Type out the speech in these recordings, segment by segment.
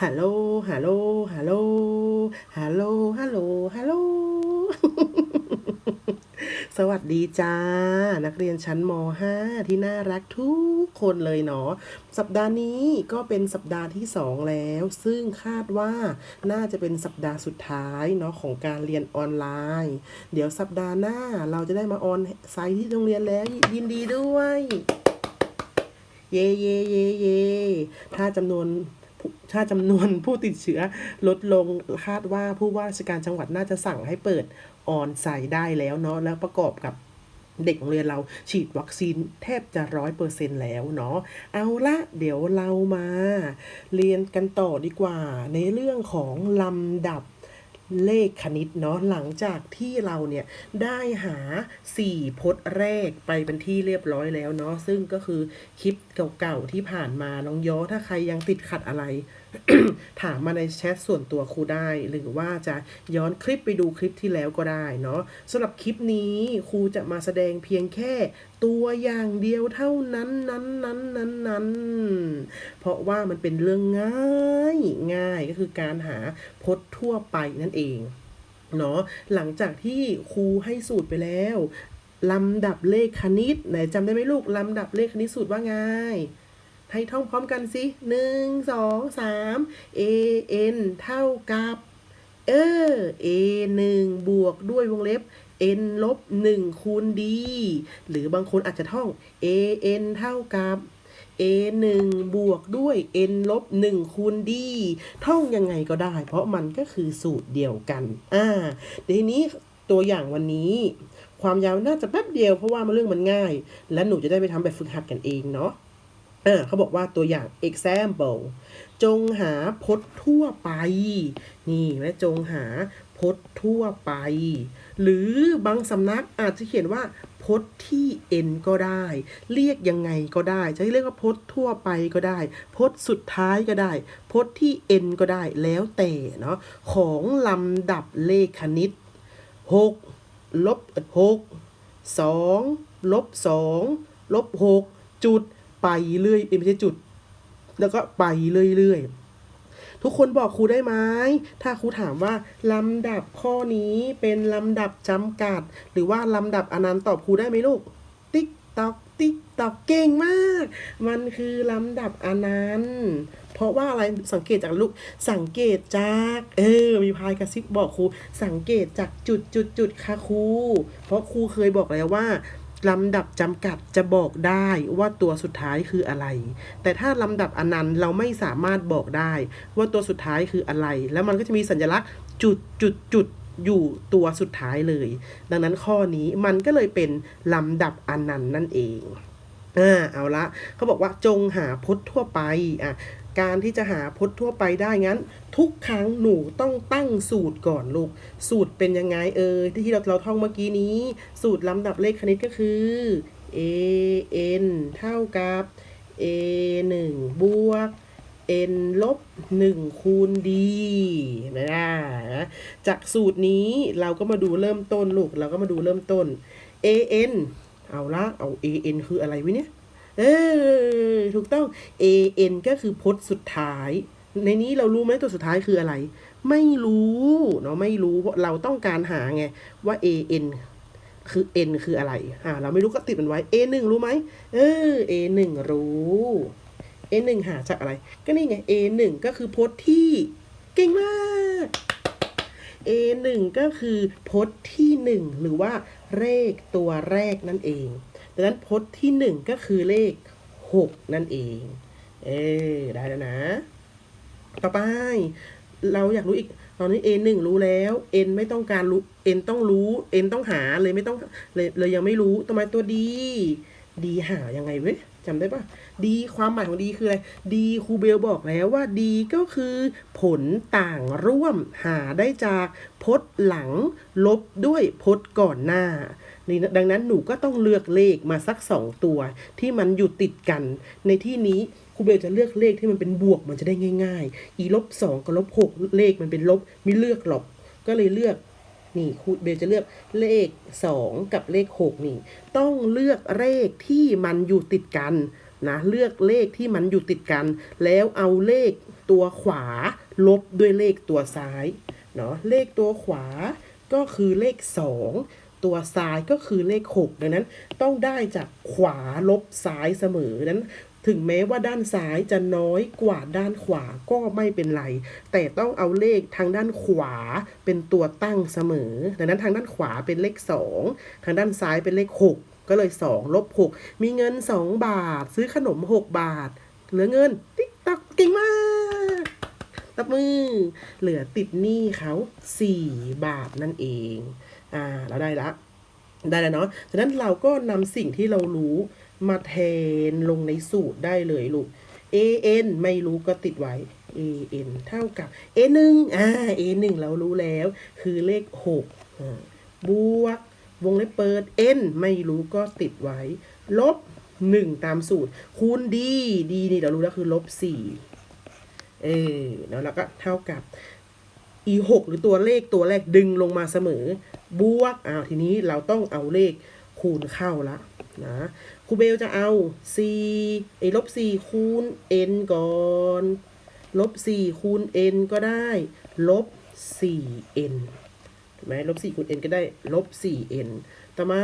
ฮัลโหล ฮัลโหล ฮัลโหล ฮัลโหล ฮัลโหล ฮัลโหล สวัสดีจ้า นักเรียนชั้นม .5 ที่น่ารักทุกคนเลยเนาะ สัปดาห์นี้ก็เป็นสัปดาห์ที่ 2 แล้ว ซึ่งคาดว่าน่าจะเป็นสัปดาห์สุดท้ายเนาะของการเรียนออนไลน์ เดี๋ยวสัปดาห์หน้าเราจะได้มาออนไซต์ที่โรงเรียนแล้วยินดีด้วย เย่เย่เย่เย่ถ้าจำนวน ถ้าจำนวนผู้ติดเชื้อลดลงคาดว่าผู้ว่าราชการจังหวัดน่าจะสั่งให้เปิดออนไซต์ได้แล้วเนาะแล้วประกอบกับเด็กโรงเรียนเราฉีดวัคซีนแทบจะร้อยเปอร์เซ็นแล้วเนาะ เอาละเดี๋ยวเรามา เรียนกันต่อดีกว่า ในเรื่องของลำดับเลขคณิตเนาะหลังจากที่เราเนี่ยได้หา 4 พจน์แรกไปเป็นที่เรียบร้อยแล้วเนาะซึ่งก็คือคลิปเก่าๆที่ผ่านมาน้องย้อถ้าใครยังติดขัดอะไร ถามมาในแชทส่วนตัวครูได้ หรือว่าจะย้อนคลิปไปดูคลิปที่แล้วก็ได้เนาะสำหรับคลิปนี้ครูจะมาแสดงเพียงแค่ตัวอย่างเดียวเท่านั้นนั้นนั้นนั้นนั้นเพราะว่ามันเป็นเรื่องง่ายง่ายก็คือการหาพจน์ทั่วไปนั่นเองเนาะหลังจากที่ครูให้สูตรไปแล้วลำดับเลขคณิตไหนจำได้ไหมลูกลำดับเลขคณิตสูตรว่าไง ให้ท่องพร้อมกันสิหนึ่งสองสาม a n เท่ากับเออ a หนึ่งบวกด้วยวงเล็บ n ลบหนึ่งคูณ d หรือบางคนอาจจะท่อง a n เท่ากับ a หนึ่งบวกด้วย n ลบหนึ่งคูณ d ท่องยังไงก็ได้ เพราะมันก็คือสูตรเดียวกัน อ่าเดี๋ยวทีนี้ตัวอย่างวันนี้ ความยาวน่าจะแป๊บเดียวเพราะว่ามันเรื่องมันง่าย และหนูจะได้ไปทำแบบฝึกหัดกันเองเนาะ อ่าเขาบอกว่าตัวอย่าง example จงหาพจน์ทั่วไป นี่และจงหาพจน์ทั่วไป หรือบางสำนักอาจจะเขียนว่าพจน์ที่ n ก็ได้ เรียกยังไงก็ได้จะเรียกว่าพจน์ทั่วไปก็ได้ พจน์สุดท้ายก็ได้พจน์ที่ n ก็ได้แล้วแต่เนาะของลำดับเลขคณิต 6 ลบ 6 2 ลบ 2 ลบ 6 จุด ไปเรื่อยเอ้ยไม่ใช่จุด แล้วก็ไปเรื่อยๆทุกคนบอกครูได้ไหมถ้าครูถามว่าลำดับข้อนี้เป็นลำดับจำกัด หรือว่าลำดับอนันต์ตอบครูได้ไหมลูก ติ๊กตอกติ๊กตอกเก่งมาก มันคือลำดับอนันต์เพราะว่าอะไรสังเกตจากลูกสังเกตจากเออมีพายกระซิบบอกครู สังเกตจากจุดจุดจุดค่ะครูเพราะครูเคยบอกแล้วว่า ลำดับจำกัดจะบอกได้ว่าตัวสุดท้ายคืออะไร แต่ถ้าลำดับอนันต์เราไม่สามารถบอกได้ว่าตัวสุดท้ายคืออะไร แล้วมันก็จะมีสัญลักษณ์จุดจุดจุดอยู่ตัวสุดท้ายเลย ดังนั้นข้อนี้มันก็เลยเป็นลำดับอนันต์นั่นเองอ่าเอาละเขาบอกว่าจงหาพจน์ทั่วไปอะ การที่จะหาพจน์ทั่วไปได้งั้น ทุกครั้งหนูต้องตั้งสูตรก่อนลูก สูตรเป็นยังไงเออที่เราเราท่องเมื่อกี้นี้ สูตรลำดับเลขคณิตก็คือ a n เท่ากับ a 1บวก n ลบ 1 คูณ d นะนะจากสูตรนี้เราก็มาดูเริ่มต้นลูก เราก็มาดูเริ่มต้น a n เอาละเอา a n คืออะไรวะเนี่ย เออ ถูกต้อง a n ก็คือพจน์สุดท้าย ในนี้เรารู้ไหมตัวสุดท้ายคืออะไร ไม่รู้เนาะไม่รู้เพราะเราต้องการหาไงว่า a n คือ n คืออะไร อ่า เราไม่รู้ก็ติดมันไว้ a 1รู้ไหม เออ a 1รู้ a 1หาจากอะไร ก็นี่ไง a 1ก็คือพจน์ที่เก่งมาก a 1ก็คือพจน์ที่ 1 หรือว่าเลขตัวแรกนั่นเอง ดังนั้นพจน์ที่ 1 ก็คือเลข 6 นั่นเอง เออได้แล้วนะ ต่อไป เราอยากรู้อีก ตอนนี้ n 1รู้แล้ว n ไม่ต้องการรู้ n ต้องรู้ n ต้องหาเลยไม่ต้องเลยเลยยังไม่รู้ทำไมตัว d d หายังไงเว้ยจำได้ปะ d ความหมายของ d คืออะไร d ครูเบลบอกแล้วว่า d ก็คือผลต่างร่วมหาได้จากพจน์หลัง ลบด้วยพจน์ก่อนหน้า ดังนั้นหนูก็ต้องเลือกเลขมาสักสองตัว ที่มันอยู่ติดกัน ในที่นี้ครูเบลจะเลือกเลขที่มันเป็นบวกมันจะได้ง่ายๆ e ลบสองกับลบหกเลขมันเป็นลบไม่เลือกหรอก ก็เลยเลือกนี่ครูเบลจะเลือกเลข 2 กับเลข 6 นี่ ต้องเลือกเลขที่มันอยู่ติดกันนะเลือกเลขที่มันอยู่ติดกัน แล้วเอาเลขตัวขวาลบด้วยเลขตัวซ้ายเนาะเลขตัวขวาก็คือเลข 2 ตัวซ้ายก็คือเลข 6 ดังนั้นต้องได้จากขวาลบซ้ายเสมอนั้น ถึงแม้ว่าด้านซ้ายจะน้อยกว่าด้านขวาก็ไม่เป็นไร แต่ต้องเอาเลขทางด้านขวาเป็นตัวตั้งเสมอ ดังนั้นทางด้านขวาเป็นเลข 2 ทางด้านซ้ายเป็นเลข 6 ก็เลย2ลบ6มีเงิน 2 บาท ซื้อขนม 6 บาท เหลือเงินติ๊กตักเก่งมาก บมือ เหลือติดหนี้เขา4 บาทนั่นเอง อ่า เราได้ละ ได้แล้วเนาะฉะนั้นเราก็นำสิ่งที่เรารู้มาแทนลงในสูตรได้เลยลูก a n ไม่รู้ก็ติดไว้ a n เท่ากับ a 1อ่า a 1เรารู้แล้ว คือเลข6บวก วงเล็บเปิด n ไม่รู้ก็ติดไว้ ลบ 1 ตามสูตร คูณ d d นี่เรารู้แล้วคือลบ 4 เออแล้วเราก็เท่ากับ e 6หรือตัวเลขตัวแรกดึงลงมาเสมอ บวกอ้าวทีนี้เราต้องเอาเลขคูณเข้าละนะครูเบลจะเอา c ไอ้ลบ4คูณ n ก่อนลบ 4 คูณ n ก็ได้ลบ 4n ถูกไหมลบ 4 คูณ n ก็ได้ลบ 4n ต่อมา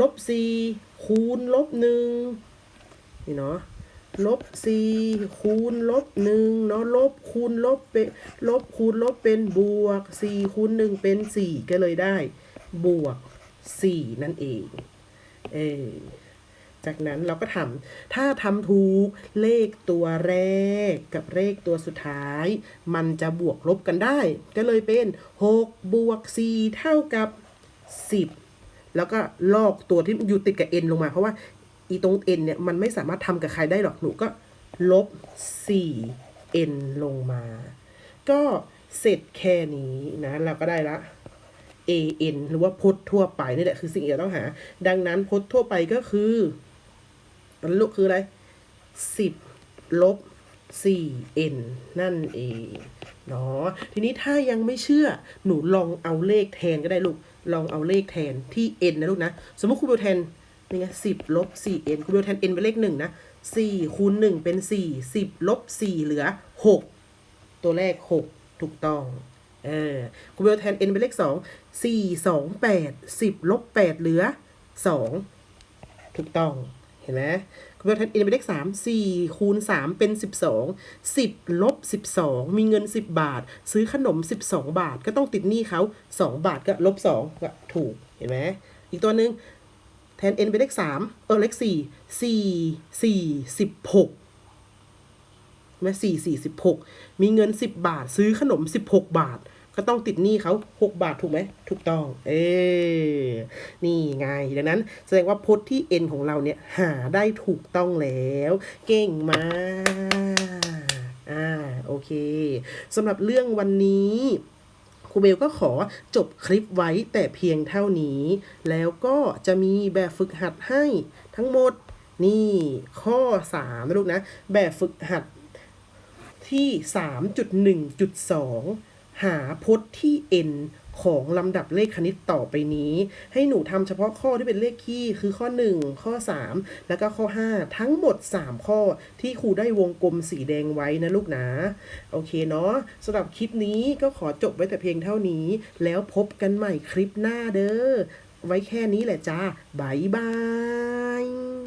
ลบ 4 คูณลบ 1 นี่เนาะ ลบสี่คูณลบหนึ่งเนาะลบคูณลบเป็นลบคูณลบเป็นบวกสี่คูณหนึ่งเป็นสี่ก็เลยได้ บวกสี่นั่นเองเออจากนั้นเราก็ทำถ้าทำถูกเลขตัวแรกกับเลขตัวสุดท้าย มันจะบวกลบกันได้ ก็เลยเป็นหกบวกสี่เท่ากับสิบแล้วก็ลอกตัวที่อยู่ติดกับ n ลงมาเพราะว่า อีตรง n เนี่ยมันไม่สามารถทำกับใครได้หรอกหนูก็ลบ 4n ลงมา ก็เสร็จแค่นี้นะ เราก็ได้ละ an หรือว่าพจน์ทั่วไปนี่แหละคือสิ่งที่เราต้องหา ดังนั้นพจน์ทั่วไปก็คือลูกคืออะไร 10 ลบ 4n นั่นเองเนาะทีนี้ถ้ายังไม่เชื่อหนูลองเอาเลขแทนก็ได้ลูก ลองเอาเลขแทนที่ n นะลูกนะ สมมติครูเบลแทน นี่ไงสิบลบ 4n ครูเบลแทน n เป็นเลขหนึ่งนะ4คูณ1เป็น4 10ลบ4เหลือ6ตัวแรก6ถูกต้องเออครูเบลแทน n เป็นเลข2 4 2 8 10ลบ8เหลือ2ถูกต้อง เห็นไหมครูเบลแทน n เป็นเลข3 4คูณ3เป็น12 10ลบ12มีเงิน10บบาท ซื้อขนม12บสองบาทก็ต้องติดหนี้เขา2บาทก็ลบ2ก็ถูก เห็นไหมอีกตัวหนึ่ง แทน n เป็นเลข3เออเลข4 4 4 16แม่สี่สี่สิบหกมีเงินสิบบาทซื้อขนมสิบหกบาท ก็ต้องติดหนี้เขาหกบาทถูกไหมถูกต้อง เออนี่ไง ดังนั้น แสดงว่าพจน์ที่ n ของเราเนี่ย หาได้ถูกต้องแล้ว เก่งมาก อ่า โอเคสำหรับเรื่องวันนี้ ครูเบลก็ขอจบคลิปไว้แต่เพียงเท่านี้ แล้วก็จะมีแบบฝึกหัดให้ทั้งหมดนี่ข้อ3นะลูกนะ แบบฝึกหัดที่ 3.1.2 หาพจน์ที่ n ของลำดับเลขคณิตต่อไปนี้ ให้หนูทำเฉพาะข้อที่เป็นเลขคี่คือข้อ 1 ข้อ 3 แล้วก็ข้อ 5 ทั้งหมด 3 ข้อที่ครูได้วงกลมสีแดงไว้นะลูกนะโอเคเนาะสำหรับคลิปนี้ก็ขอจบไว้แต่เพียงเท่านี้ แล้วพบกันใหม่คลิปหน้าเด้อไว้แค่นี้แหละจ้าบายบาย